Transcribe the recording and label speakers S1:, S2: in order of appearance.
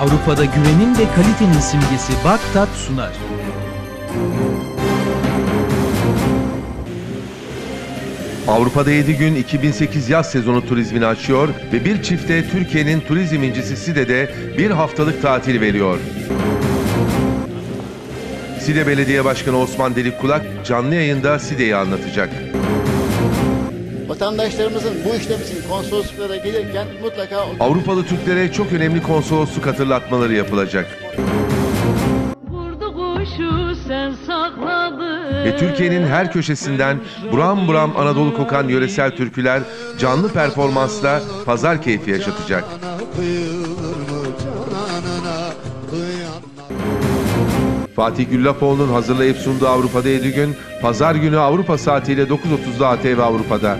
S1: Avrupa'da güvenin ve kalitenin simgesi Baktat sunar.
S2: Avrupa'da 7 gün 2008 yaz sezonu turizmini açıyor ve bir çifte Türkiye'nin turizm incisi Side'de bir haftalık tatil veriyor. Side Belediye Başkanı Osman Delikkulak canlı yayında Side'yi anlatacak.
S3: Vatandaşlarımızın bu işlem için konsolosluklara gelirken mutlaka
S2: Avrupalı Türklere çok önemli konsolosluk hatırlatmaları yapılacak. Ve Türkiye'nin her köşesinden buram buram Anadolu kokan yöresel türküler canlı performansla pazar keyfi yaşatacak. Fatih Güllapoğlu'nun hazırlayıp sunduğu Avrupa'da 7 gün, pazar günü Avrupa saatiyle 9.30'da ATV Avrupa'da.